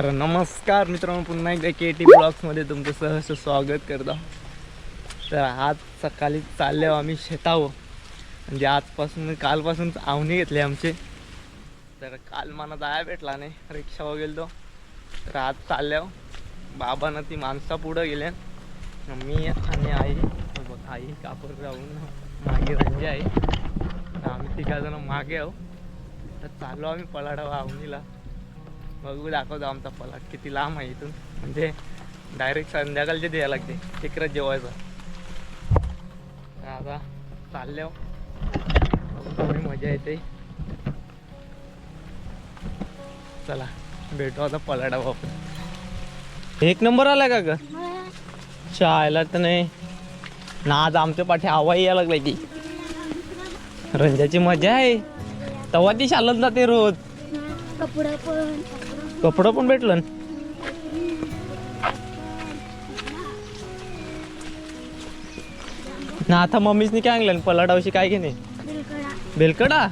तर नमस्कार मित्रांनो पुन्हा एकदा के टी ब्लॉग्समध्ये तुमचं सहर्ष स्वागत करतो तर आज सकाळी चालले आम्ही शेतावं म्हणजे आजपासून कालपासून आवणी घेतली आमचे. तर काल मला जाया भेटला नाही रिक्षावर गेलो तर आज चालल्या बाबांना ती माणसा पुढं गेले. मी आणि आई बघ आई कापड राहून मागे म्हणजे रंजी आहे तर आम्ही तिघाजण मागे आहो तर चाललो आम्ही पलाडावा आवणीला. बघू दाखवतो आमचा पलाट किती लांब आहे इथून. म्हणजे डायरेक्ट संध्याकाळचे द्यायला लागते तिकडे जेवायचं. आता चालल्या थोडी मजा येते. चला भेटू आता पलाडा वापर एक नंबर आला का ग? चायला तर नाही. ना आज आमच्या पाठी आवाही यायला लागलाय ती रंजाची मजा आहे. तेव्हा ती शालत जाते रोज. कपडा पण. कपडं पण भेटलं न. ना आता मम्मीसनी काय आणलं पलाटावशी काय घेणे? बिलकडा बेलकडा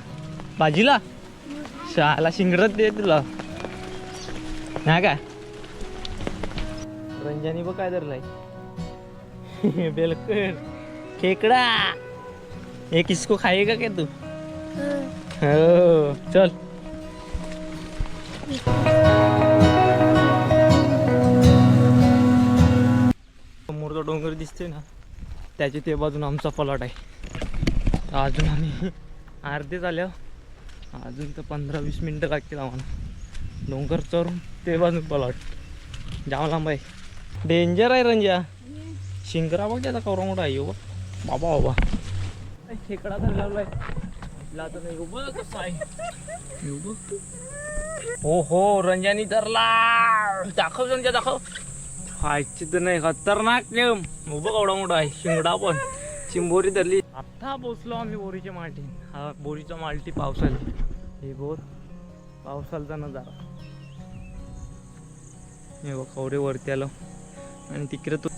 भाजीला? शाला शिंगरत दे तुला. नाही काय रंजनी बघ काय धरलाय. बेलकड खेकडा. एक किसको खाएगा क्या तू? हो चल. समोरचा डोंगर दिसते ना त्याच्या ते बाजून आमचा पलाट आहे. अजून आम्ही अर्धे झाल्यावर अजून तर पंधरा वीस मिनटं लागतील आम्हाला. डोंगर चढून ते बाजून पलाट जाम लांब आहे. डेंजर आहे रंजा शिंगरा बघ त्याचा कवरा मोठा आहे. हो. बाबा बाबा. खेकडा धरलेला आहे. आपला आता नाही हो आहे हो हो रंजानी धरला दाखव रंजा दाखव. खायची तर नाही खतरनाक नेम. उभं केवढा मोठा आहे शिंगडा पण. चिंबोरी धरली. आता पोचलो आम्ही बोरीच्या माठी हा बोरीचा मालटी पावसाळी. हे बोर पावसालचा नजारा. हे बघ कवरे वरती आलो. आणि तिकडे तो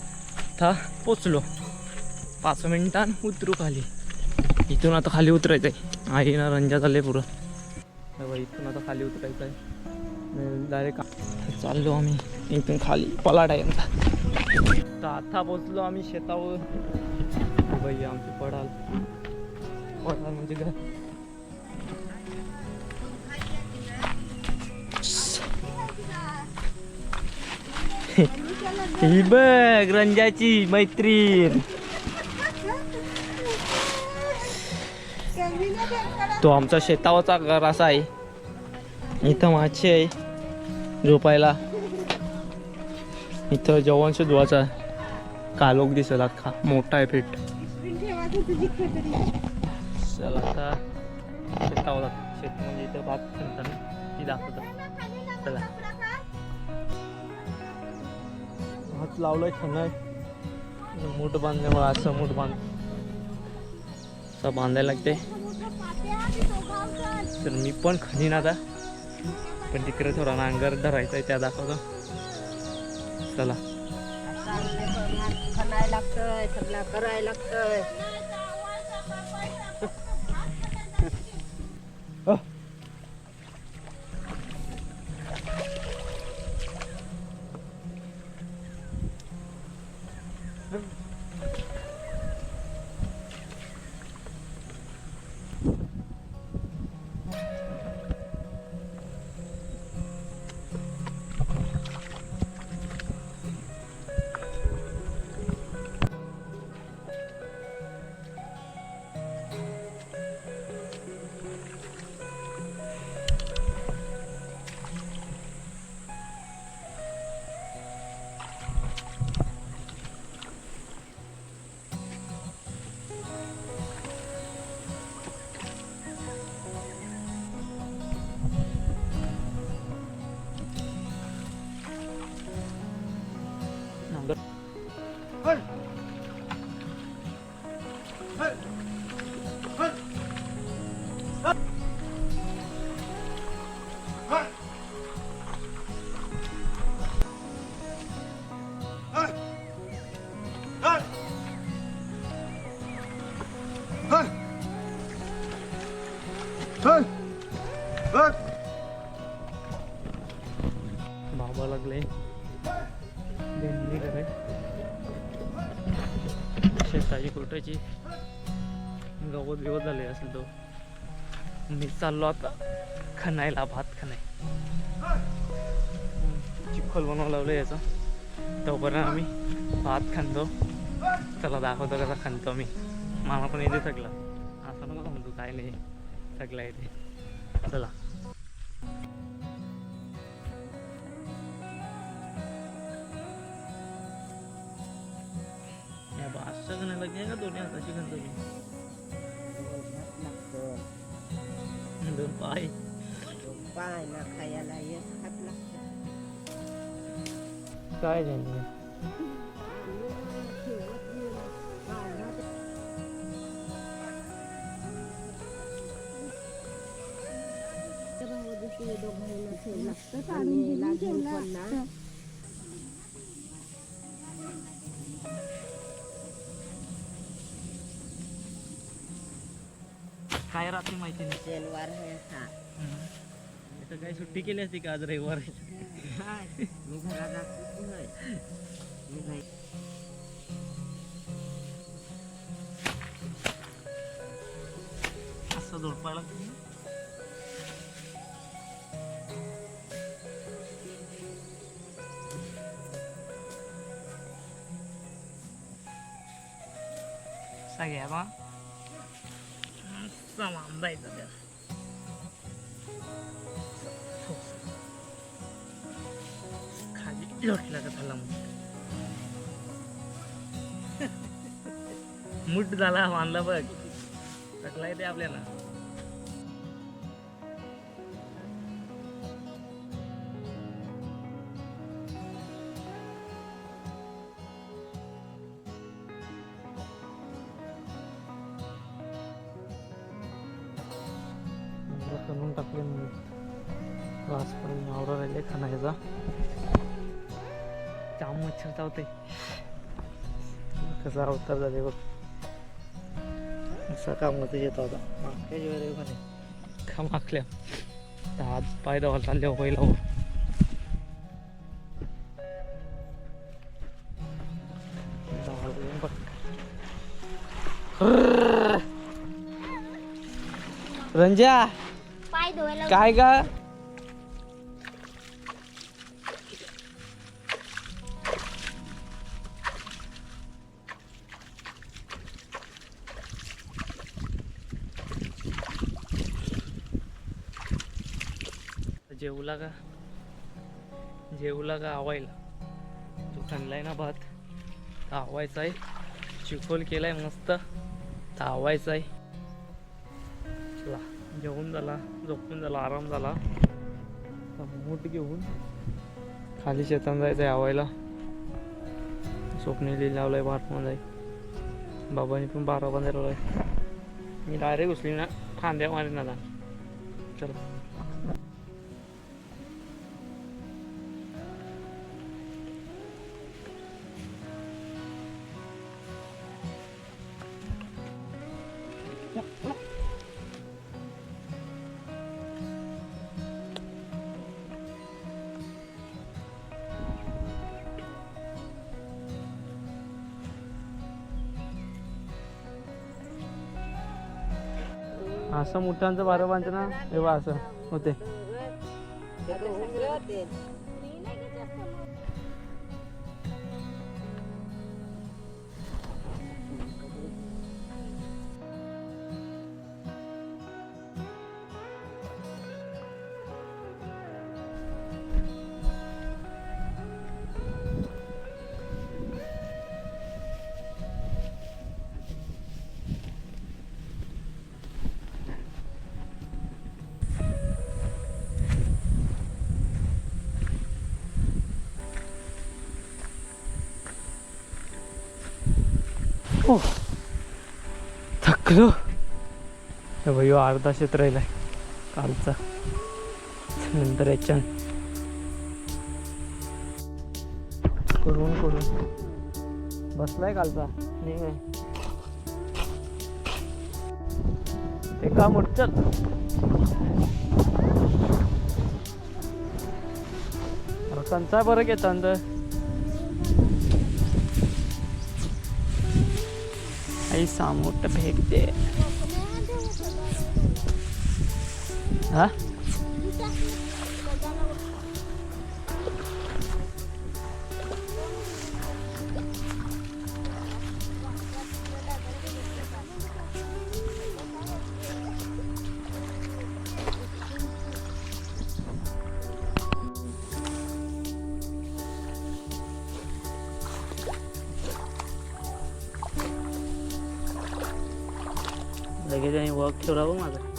था पोचलो. पाच मिनिटां उतरू खाली. इथून आता खाली उतरायचं आहे आई ना रंजा झाले पुरं. इथून आता खाली उतरायचं आहे डायरेक्ट चाललो आम्ही. इथून खाली पलाट आहे तर आता पोचलो आम्ही शेतावर. बाई आमची पडाल. पडाल म्हणजे काय? ही बघ रंजाची मैत्रीण. तो आमचा शेतावरचा घर असा आहे. इथं माशी आहे. झोपायला. इथं जेवण धुवाचा कालोख दिसेल अख्खा. मोठा आहे पीठ चला आता शेतावर शेत म्हणजे इथं भात म्हणतात ती दाखवतात चला. हात लावलाय छान आहे मूठ बांधल्यामुळे असं मूठ बांध असं बांधायला लागते. तर मी पण खणीन आता. पण तिकडे थोडा नांगर धरायचा आहे त्या दाखवतो. चला. खणायला लागतंय सगळं करायला लागतंय. बाबा लागले. शेताची कुटायची गवत बिवत झाले असेल तो. मी चाललो आता खणायला भात खणाय. चिखल बनवा लावलं याचा. तोपर्यंत आम्ही भात खांदो चला दाखवतो कसा खणतो मी. मला पण येते थकला असं नको म्हणतो काय नाही. सगळं येते चला या बादशा खणायला लागते का दोन्ही हाताची खणतो मी दोन पाय पाय ना खायला एक हात लागतो काय झालं काय रात्री माहिती नाही. शनिवार आहे हा. आता काय सुट्टी केली असती का आज रविवार? मी घरात मी असं झोपायला सगळ्या सामान जायचं खाली लोटला का त्याला मग मुठ झाला मानला बघ टाकला ते आपल्याला जाम मच्छर चावते कसा अवतार झाले बघ. असा कामाचा येत होता. मागच्या वेळेला मध्ये खमाकल्या तर हात पाय दवा चालले हो पहिला. हुर्र. रंजा काय का जेवला का? जेवला का आवायला? तो खाल्लाय ना भात. आवायचा आहे चिखोल केलाय मस्त. तर आवायचा आहे चला जेवून झाला. झोपून झाला आराम झाला. मोठ घेऊन खाली शेतात जायचं आहे आवायला. स्वप्नीली लावलंय बाटमध्ये बाबांनी पण बारा बांधायला मी डायरेक्ट घुसली ना फांद्या मारेन आता. चला. असं मोठ्यांचं बारा बांधचं ना तेव्हा असं होते. हो थकलो भाई अर्धा शेत राहिलाय. कालचा नंतर याच्या करून करून. बसलाय कालचा नाही ते काम मोठ चल. कंचा बरं घेतात. ఐదు సామూట్ట భేగితే लगेच आणि वॉक ठेवला बघ माझा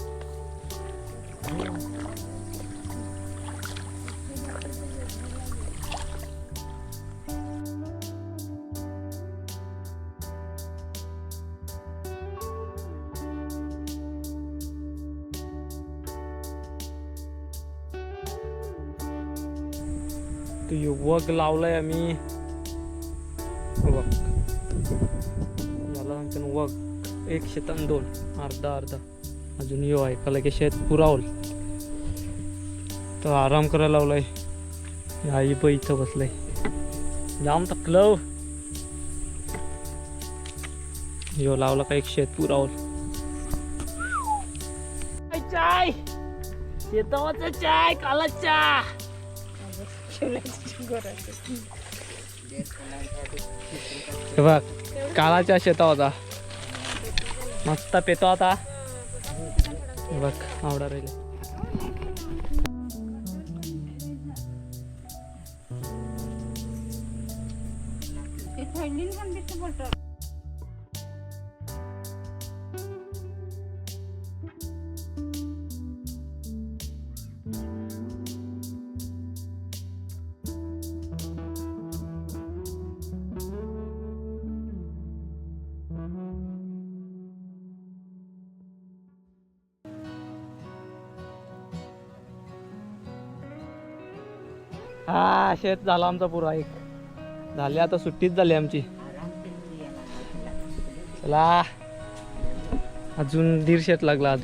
तू युवक लावलाय आम्ही वक याला सांगतो वक एक शेतान दोन अर्धा अर्धा. अजून यो ऐकायला की शेत पुरावल तर आराम करायला लावलाय. आई पण इथं बसलाय. जाम तकलव यो लावला का एक शेत पुरावल चाय! शेतावरचा चाय काला हे बघ काळाच्या शेता होता मस्त पेतो आता. बघ आवडा राहिले. हा शेत झाला आमचा पुरा एक. झाले आता सुट्टीच झाली आमची. चला. अजून दीड शेत लागला आज.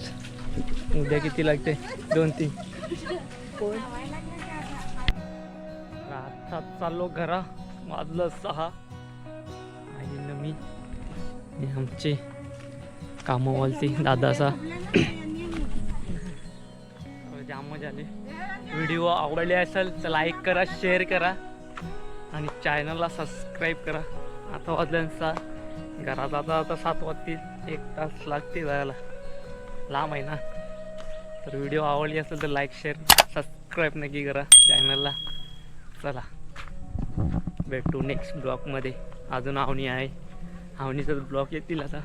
उद्या किती लागते? दोन तीन. आता चाललो घरा. वाजलं सहा. आई न मी. आणि आमचे दादासा मजा आली. व्हिडिओ आवडले असेल तर लाईक करा शेअर करा. आणि चॅनलला सबस्क्राईब करा. आता वाजल्यांचा घरात आता आता सात वाजतील. एक तास लागते जायला. लांब आहे ना. तर व्हिडिओ आवडली असेल तर लाईक शेअर सबस्क्राईब नक्की करा चॅनलला चला. भेटू नेक्स्ट ब्लॉगमध्ये अजून आवणी आहे. आवणीचा ब्लॉग येतील आता.